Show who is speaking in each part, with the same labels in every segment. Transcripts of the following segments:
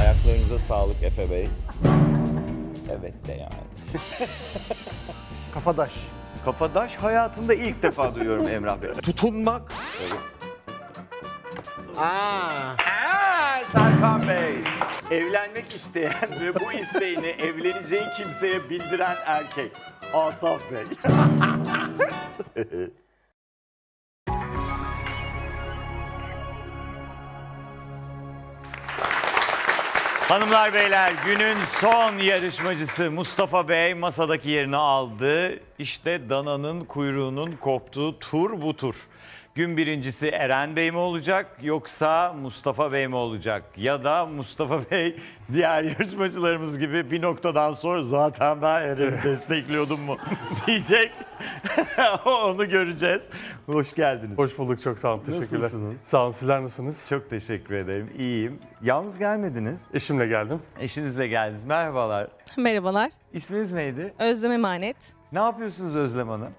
Speaker 1: Ayaklarınıza sağlık Efe Bey. Evet de yani.
Speaker 2: Kafadaş.
Speaker 1: Kafadaş hayatımda ilk defa duyuyorum Emrah Bey. Tutunmak. Aa, Serkan Bey. Evlenmek isteyen ve bu isteğini evleneceği kimseye bildiren erkek. Asaf Bey. Hanımlar beyler günün son yarışmacısı Mustafa Bey masadaki yerini aldı. İşte dananın kuyruğunun koptuğu tur bu tur. Gün birincisi Eren Bey mi olacak yoksa Mustafa Bey mi olacak? Ya da Mustafa Bey diğer yarışmacılarımız gibi bir noktadan sonra zaten ben Eren'i destekliyordum mu diyecek. Onu göreceğiz. Hoş geldiniz.
Speaker 3: Hoş bulduk çok sağ olun teşekkürler.
Speaker 1: Nasılsınız?
Speaker 3: Sağ olun sizler nasılsınız?
Speaker 1: Çok teşekkür ederim. İyiyim. Yalnız gelmediniz.
Speaker 3: Eşimle geldim.
Speaker 1: Eşinizle geldiniz. Merhabalar.
Speaker 4: Merhabalar.
Speaker 1: İsminiz neydi?
Speaker 4: Özlem Emanet.
Speaker 1: Ne yapıyorsunuz Özlem Hanım?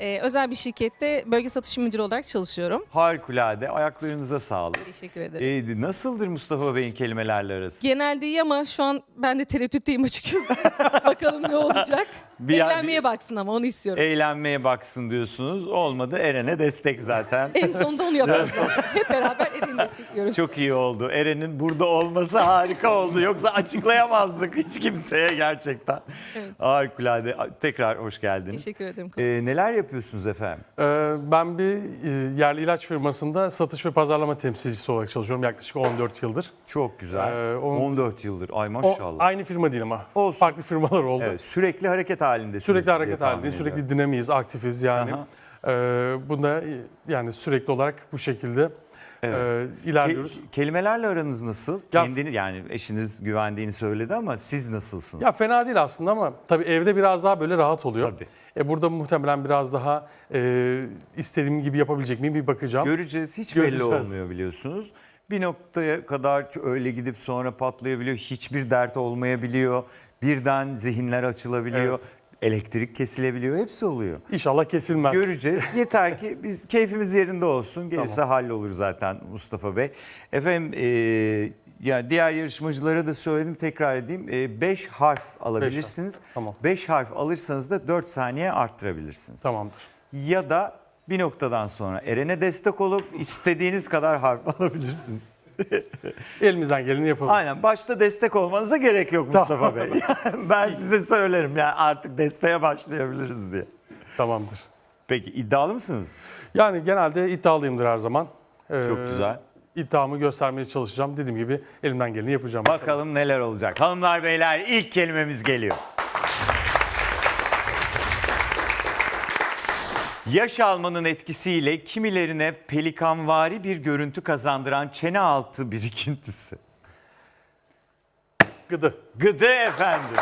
Speaker 4: Ee, özel bir şirkette bölge satış müdürü olarak çalışıyorum.
Speaker 1: Harikulade. Ayaklarınıza sağlık.
Speaker 4: Teşekkür ederim.
Speaker 1: Ee, nasıldır Mustafa Bey'in kelimelerle arası?
Speaker 4: Genelde iyi ama şu an ben de tereddütteyim açıkçası. Bakalım ne olacak.
Speaker 1: Bir
Speaker 4: Eğlenmeye baksın ama onu istiyorum.
Speaker 1: Eğlenmeye baksın diyorsunuz. Olmadı Eren'e destek zaten.
Speaker 4: en sonunda onu yapacağız. Hep beraber Eren'i destekliyoruz.
Speaker 1: Çok iyi oldu. Eren'in burada olması harika oldu. Yoksa açıklayamazdık hiç kimseye gerçekten.
Speaker 4: Evet.
Speaker 1: Harikulade. Tekrar hoş geldiniz.
Speaker 4: Teşekkür ederim.
Speaker 1: Ee, neler yapıyorsunuz efendim?
Speaker 3: Ee, ben bir e, yerli ilaç firmasında satış ve pazarlama temsilcisi olarak çalışıyorum yaklaşık 14 yıldır.
Speaker 1: Çok güzel.
Speaker 3: Ee, on-
Speaker 1: 14 yıldır. Ay
Speaker 3: O,
Speaker 1: maşallah.
Speaker 3: aynı firma değil ama.
Speaker 1: Olsun.
Speaker 3: Farklı firmalar oldu.
Speaker 1: Evet, sürekli hareket halindesiniz.
Speaker 3: Sürekli
Speaker 1: diye
Speaker 3: hareket
Speaker 1: tahmin
Speaker 3: halindeyiz,
Speaker 1: ediyorum.
Speaker 3: sürekli dinamiyiz, aktifiz yani.
Speaker 1: Aha.
Speaker 3: Ee, bunda yani sürekli olarak bu şekilde
Speaker 1: Evet.
Speaker 3: e, ilerliyoruz.
Speaker 1: Ke- kelimelerle aranız nasıl?
Speaker 3: Ya-
Speaker 1: Kendini yani eşiniz güvendiğini söyledi ama siz nasılsınız?
Speaker 3: Ya fena değil aslında ama tabii evde biraz daha böyle rahat oluyor.
Speaker 1: Tabii.
Speaker 3: E, burada muhtemelen biraz daha e, istediğim gibi yapabilecek miyim bir bakacağım.
Speaker 1: Göreceğiz. Hiç belli
Speaker 3: Göreceğiz.
Speaker 1: olmuyor biliyorsunuz. Bir noktaya kadar öyle gidip sonra patlayabiliyor. Hiçbir dert olmayabiliyor. Birden zihinler açılabiliyor.
Speaker 3: Evet.
Speaker 1: Elektrik kesilebiliyor. Hepsi oluyor.
Speaker 3: İnşallah kesilmez.
Speaker 1: Göreceğiz. Yeter ki biz keyfimiz yerinde olsun. Gerisi hallolur zaten Mustafa Bey. Efendim e, ya diğer yarışmacılara da söyledim tekrar edeyim. 5 harf alabilirsiniz.
Speaker 3: Tamam.
Speaker 1: 5 harf alırsanız da 4 saniye arttırabilirsiniz.
Speaker 3: Tamamdır.
Speaker 1: Ya da bir noktadan sonra Eren'e destek olup istediğiniz kadar harf alabilirsiniz.
Speaker 3: Elimizden geleni yapalım.
Speaker 1: Aynen başta destek olmanıza gerek yok Mustafa Bey. Yani ben size söylerim yani artık desteğe başlayabiliriz diye.
Speaker 3: Tamamdır.
Speaker 1: Peki iddialı mısınız?
Speaker 3: Yani genelde iddialıyımdır her zaman. Ee,
Speaker 1: Çok güzel.
Speaker 3: İddiamı göstermeye çalışacağım. Dediğim gibi elimden geleni yapacağım.
Speaker 1: Bakalım neler olacak. Hanımlar beyler ilk kelimemiz geliyor. Yaş almanın etkisiyle kimilerine pelikanvari bir görüntü kazandıran çene altı birikintisi.
Speaker 3: Gıdı.
Speaker 1: Gıdı efendim.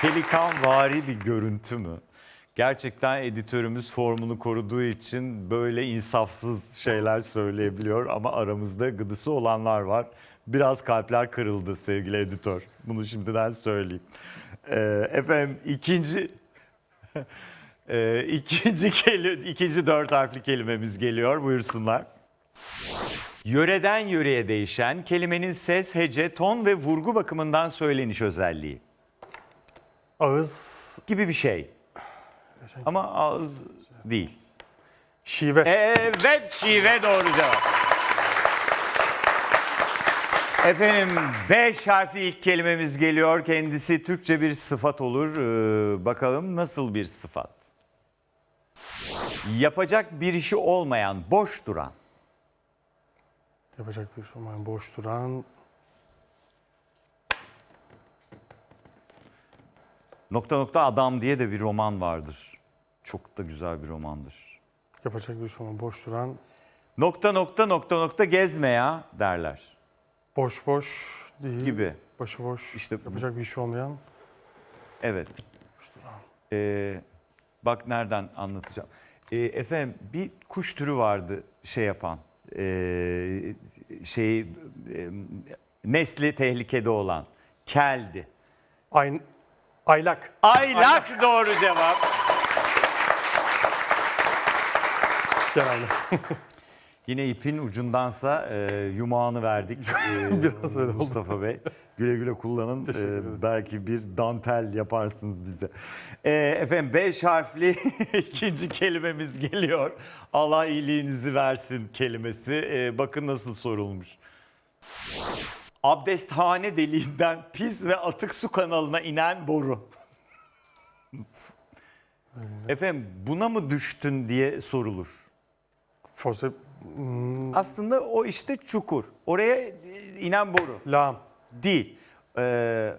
Speaker 1: Pelikanvari bir görüntü mü? Gerçekten editörümüz formunu koruduğu için böyle insafsız şeyler söyleyebiliyor ama aramızda gıdısı olanlar var. Biraz kalpler kırıldı sevgili editör. Bunu şimdiden söyleyeyim. Ee, efendim ikinci ee, ikinci kelime, ikinci dört harfli kelimemiz geliyor. Buyursunlar. Yöreden yöreye değişen kelimenin ses, hece, ton ve vurgu bakımından söyleniş özelliği
Speaker 3: Ağız.
Speaker 1: gibi bir şey. Ama ağız değil.
Speaker 3: Şive.
Speaker 1: Evet şive doğru cevap. Efendim 5 harfli ilk kelimemiz geliyor. Kendisi Türkçe bir sıfat olur. Ee, bakalım nasıl bir sıfat? Yapacak bir işi olmayan, boş duran.
Speaker 3: Yapacak bir şey olmayan boş duran.
Speaker 1: Nokta nokta adam diye de bir roman vardır. Çok da güzel bir romandır.
Speaker 3: Yapacak bir şey olmayan boş duran.
Speaker 1: Nokta nokta nokta nokta gezme ya derler
Speaker 3: Boş boş değil.
Speaker 1: gibi.
Speaker 3: Boşu boş.
Speaker 1: İşte-
Speaker 3: Yapacak bir iş olmayan.
Speaker 1: Evet. Ee, bak nereden anlatacağım. Ee, efendim bir kuş türü vardı şey yapan. Ee, şey e, nesli tehlikede olan. Keldi.
Speaker 3: Ayn, aylak.
Speaker 1: Aylak doğru cevap.
Speaker 3: Genelde.
Speaker 1: Yine ipin ucundansa e, yumağını verdik e,
Speaker 3: Biraz öyle oldu.
Speaker 1: Mustafa Bey. Güle güle kullanın. E, belki bir dantel yaparsınız bize. E, efendim 5 harfli ikinci kelimemiz geliyor. Allah iyiliğinizi versin kelimesi. E, bakın nasıl sorulmuş. Abdesthane deliğinden pis ve atık su kanalına inen boru. Efendim buna mı düştün diye sorulur.
Speaker 3: Fose,
Speaker 1: Aslında o işte çukur. Oraya e, inen boru.
Speaker 3: lağım.
Speaker 1: Değil. Ee,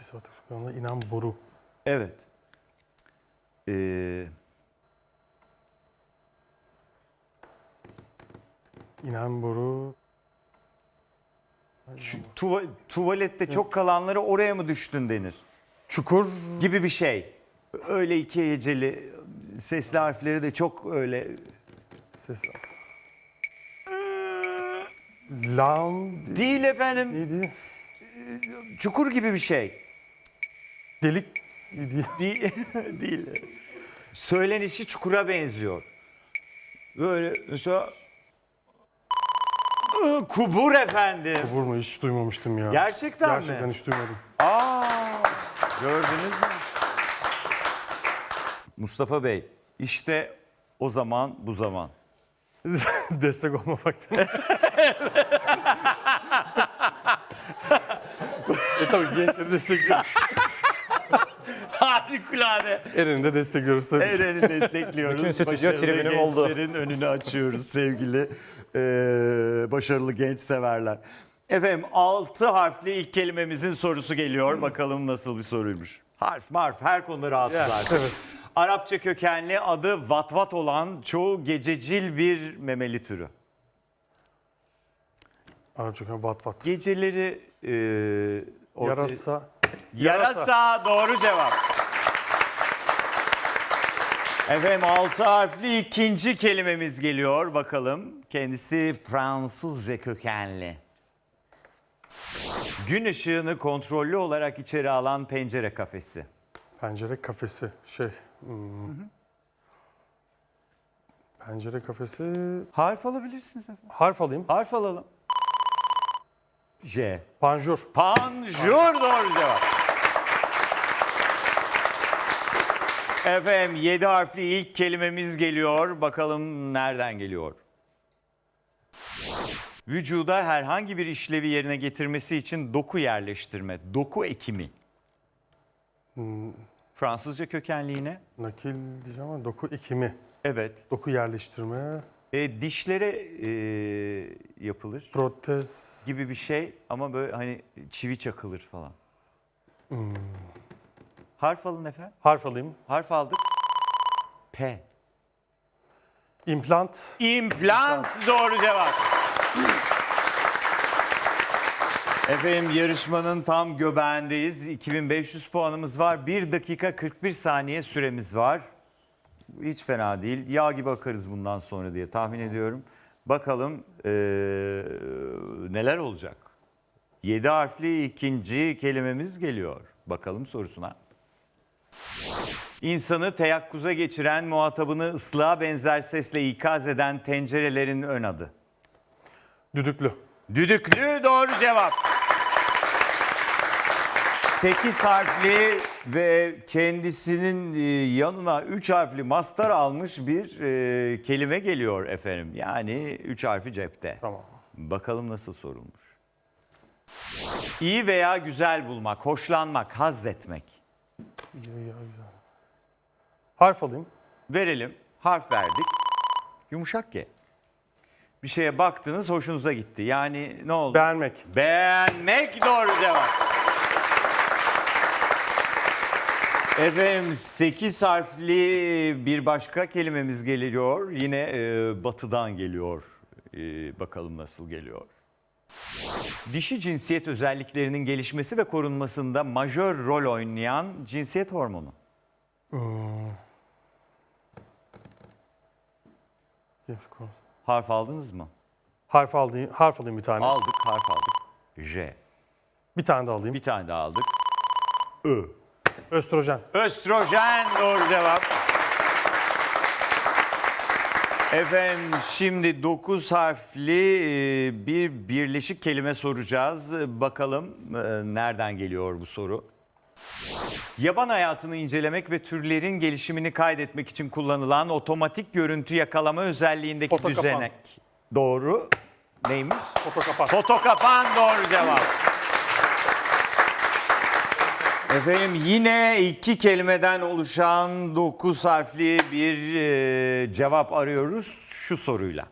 Speaker 3: atık su kanalına inen boru.
Speaker 1: evet. Ee,
Speaker 3: İnen boru.
Speaker 1: şu tuva- tuvalette çok kalanları oraya mı düştün denir.
Speaker 3: Çukur.
Speaker 1: Gibi bir şey. Öyle iki heceli sesli harfleri de çok öyle.
Speaker 3: Ses. Lağım.
Speaker 1: Değil efendim.
Speaker 3: Neydi?
Speaker 1: Çukur gibi bir şey.
Speaker 3: Delik. Değil.
Speaker 1: Değil. değil. Söylenişi çukura benziyor. Böyle mesela kubur efendim.
Speaker 3: Kubur mu? Hiç duymamıştım ya.
Speaker 1: Gerçekten,
Speaker 3: Gerçekten
Speaker 1: mi?
Speaker 3: hiç duymadım.
Speaker 1: Aa, gördünüz mü? Mustafa Bey, işte o zaman bu zaman.
Speaker 3: Destek olma vakti. e tabii gençleri destekliyoruz.
Speaker 1: Harikulade.
Speaker 3: Eren'i de destekliyoruz tabii. ki.
Speaker 1: Eren'i destekliyoruz.
Speaker 2: Bütün stüdyo
Speaker 1: Başarılı
Speaker 2: tribünüm oldu.
Speaker 1: gençlerin önünü açıyoruz sevgili eee, başarılı genç severler. Efendim 6 harfli ilk kelimemizin sorusu geliyor. Bakalım nasıl bir soruymuş. Harf marf her konuda rahatsızlar.
Speaker 3: evet.
Speaker 1: Arapça kökenli adı vatvat olan çoğu gececil bir memeli türü.
Speaker 3: Arapça vat vat.
Speaker 1: Geceleri eee ortaya-
Speaker 3: Yarasa.
Speaker 1: Yarasa. doğru cevap. Efendim altı harfli ikinci kelimemiz geliyor. Bakalım kendisi Fransızca kökenli. Gün ışığını kontrollü olarak içeri alan pencere kafesi.
Speaker 3: Pencere kafesi. Şey. hmm. Pencere kafesi.
Speaker 1: Harf alabilirsiniz efendim.
Speaker 3: Harf alayım.
Speaker 1: Harf alalım. J.
Speaker 3: Panjur.
Speaker 1: Panjur doğru cevap. Efendim 7 harfli ilk kelimemiz geliyor. Bakalım nereden geliyor? Vücuda herhangi bir işlevi yerine getirmesi için doku yerleştirme, doku ekimi. Fransızca kökenliğine.
Speaker 3: Nakil diyeceğim ama doku ekimi.
Speaker 1: Evet.
Speaker 3: Doku yerleştirme.
Speaker 1: E, dişlere e, yapılır
Speaker 3: Protez.
Speaker 1: gibi bir şey ama böyle hani çivi çakılır falan. Harf alın efendim.
Speaker 3: Harf alayım.
Speaker 1: Harf aldık. P.
Speaker 3: İmplant.
Speaker 1: İmplant doğru cevap. Efendim yarışmanın tam göbeğindeyiz. 2500 puanımız var. 1 dakika 41 saniye süremiz var. Hiç fena değil. Yağ gibi akarız bundan sonra diye tahmin ediyorum. Bakalım eee, neler olacak. 7 harfli ikinci kelimemiz geliyor. Bakalım sorusuna. İnsanı teyakkuza geçiren, muhatabını ıslığa benzer sesle ikaz eden tencerelerin ön adı.
Speaker 3: Düdüklü.
Speaker 1: Düdüklü doğru cevap. 8 harfli ve kendisinin e, yanına 3 harfli mastar almış bir e, kelime geliyor efendim. Yani 3 harfi cepte.
Speaker 3: Tamam.
Speaker 1: Bakalım nasıl sorulmuş. İyi veya güzel bulmak, hoşlanmak, haz etmek.
Speaker 3: İyi. Harf alayım.
Speaker 1: Verelim. Harf verdik. Yumuşak G. Bir şeye baktınız hoşunuza gitti. Yani ne oldu?
Speaker 3: Beğenmek.
Speaker 1: Beğenmek doğru cevap. Efendim 8 harfli bir başka kelimemiz geliyor. Yine e, batıdan geliyor. E, bakalım nasıl geliyor. Dişi cinsiyet özelliklerinin gelişmesi ve korunmasında majör rol oynayan cinsiyet hormonu. Harf aldınız mı?
Speaker 3: Harf alayım, harf alayım bir tane.
Speaker 1: Aldık, harf aldık. J.
Speaker 3: Bir tane de alayım.
Speaker 1: Bir tane daha aldık. Ö.
Speaker 3: Östrojen.
Speaker 1: Östrojen doğru cevap. Efendim şimdi 9 harfli e, bir birleşik kelime soracağız. Bakalım e, nereden geliyor bu soru? Yaban hayatını incelemek ve türlerin gelişimini kaydetmek için kullanılan otomatik görüntü yakalama özelliğindeki
Speaker 3: Fotokapan.
Speaker 1: düzenek. Doğru. Neymiş?
Speaker 3: Foto kapat.
Speaker 1: Fotokapan doğru cevap. Efendim yine iki kelimeden oluşan dokuz harfli bir e, cevap arıyoruz şu soruyla.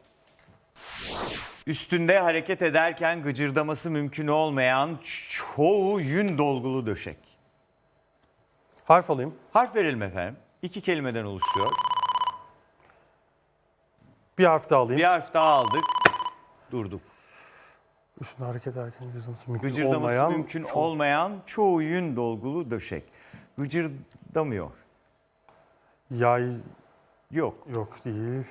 Speaker 1: Üstünde hareket ederken gıcırdaması mümkün olmayan çoğu yün dolgulu döşek.
Speaker 3: Harf alayım.
Speaker 1: Harf verelim efendim. İki kelimeden oluşuyor.
Speaker 3: Bir harf daha alayım.
Speaker 1: Bir harf daha aldık. Durduk.
Speaker 3: Üstünde hareket ederken gıcırdaması mümkün
Speaker 1: Gıcırdaması
Speaker 3: olmayan.
Speaker 1: mümkün
Speaker 3: çok-
Speaker 1: olmayan çoğu yün dolgulu döşek. Gıcırdamıyor.
Speaker 3: Yay
Speaker 1: Yok.
Speaker 3: yok değil.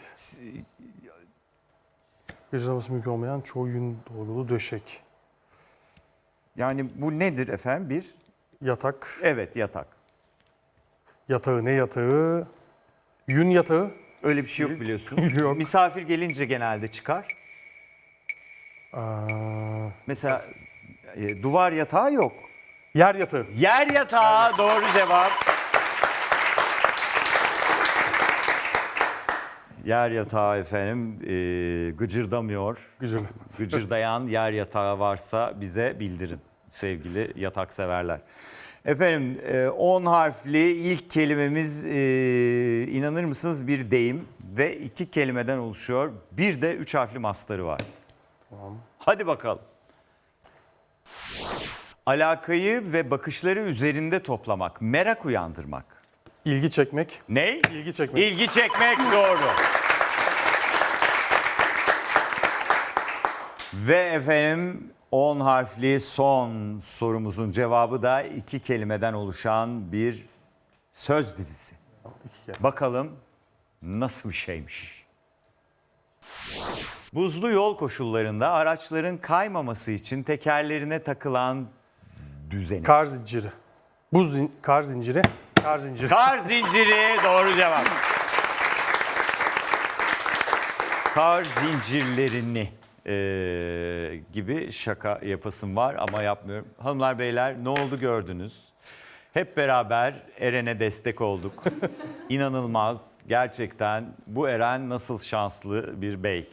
Speaker 3: Gıcırdaması mümkün olmayan çoğu yün dolgulu döşek.
Speaker 1: Yani bu nedir efendim? Bir,
Speaker 3: Yatak.
Speaker 1: evet yatak.
Speaker 3: Yatağı ne yatağı? Yün yatağı.
Speaker 1: Öyle bir şey yok biliyorsun.
Speaker 3: Yok.
Speaker 1: Misafir gelince genelde çıkar. Mesela e, duvar yatağı yok.
Speaker 3: yer yatağı.
Speaker 1: Yer yatağı doğru cevap. Yer yatağı efendim e, gıcırdamıyor.
Speaker 3: Güzel.
Speaker 1: Gıcırdayan yer yatağı varsa bize bildirin sevgili yatak severler. Efendim 10 harfli ilk kelimemiz e, inanır mısınız bir deyim ve iki kelimeden oluşuyor. Bir de üç harfli mastarı var.
Speaker 3: Tamam.
Speaker 1: Hadi bakalım. Alakayı ve bakışları üzerinde toplamak, merak uyandırmak.
Speaker 3: İlgi çekmek.
Speaker 1: Ne?
Speaker 3: İlgi çekmek.
Speaker 1: İlgi çekmek doğru. Ve efendim 10 harfli son sorumuzun cevabı da iki kelimeden oluşan bir söz dizisi. Bakalım nasıl bir şeymiş. Buzlu yol koşullarında araçların kaymaması için tekerlerine takılan düzeni.
Speaker 3: Kar zinciri. Buz zin- kar zinciri. Kar zinciri.
Speaker 1: Kar zinciri doğru cevap. Kar zincirlerini eee, gibi şaka yapasım var ama yapmıyorum. Hanımlar beyler ne oldu gördünüz. Hep beraber Eren'e destek olduk. İnanılmaz gerçekten bu Eren nasıl şanslı bir bey.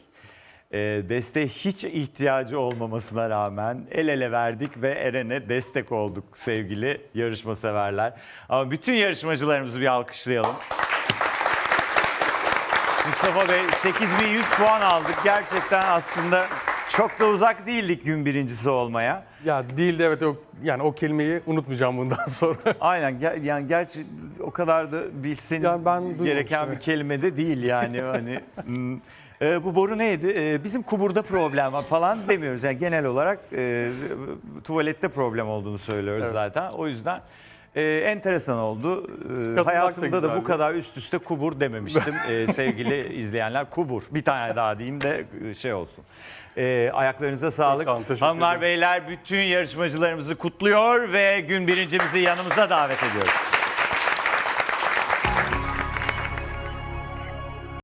Speaker 1: Eee desteğe hiç ihtiyacı olmamasına rağmen el ele verdik ve Eren'e destek olduk sevgili yarışma severler. Ama bütün yarışmacılarımızı bir alkışlayalım. Mustafa Bey 8100 puan aldık. Gerçekten aslında çok da uzak değildik gün birincisi olmaya.
Speaker 3: Ya değil de evet o, yani o kelimeyi unutmayacağım bundan sonra.
Speaker 1: Aynen ger- yani gerçi o kadar da bilseniz
Speaker 3: Yani ben
Speaker 1: gereken bir kelime de değil yani hani. hmm. E, bu boru neydi? E, bizim kuburda problem var falan demiyoruz. Yani genel olarak e, tuvalette problem olduğunu söylüyoruz
Speaker 3: Evet.
Speaker 1: zaten. O yüzden e, enteresan oldu. E,
Speaker 3: da
Speaker 1: hayatımda da bu
Speaker 3: güzeldi.
Speaker 1: kadar üst üste kubur dememiştim e, sevgili izleyenler. Kubur. Bir tane daha diyeyim de e, şey olsun. E, ayaklarınıza sağlık.
Speaker 3: sağ olun, teşekkür
Speaker 1: Hanımlar
Speaker 3: ederim.
Speaker 1: beyler bütün yarışmacılarımızı kutluyor ve gün birincimizi yanımıza davet ediyoruz.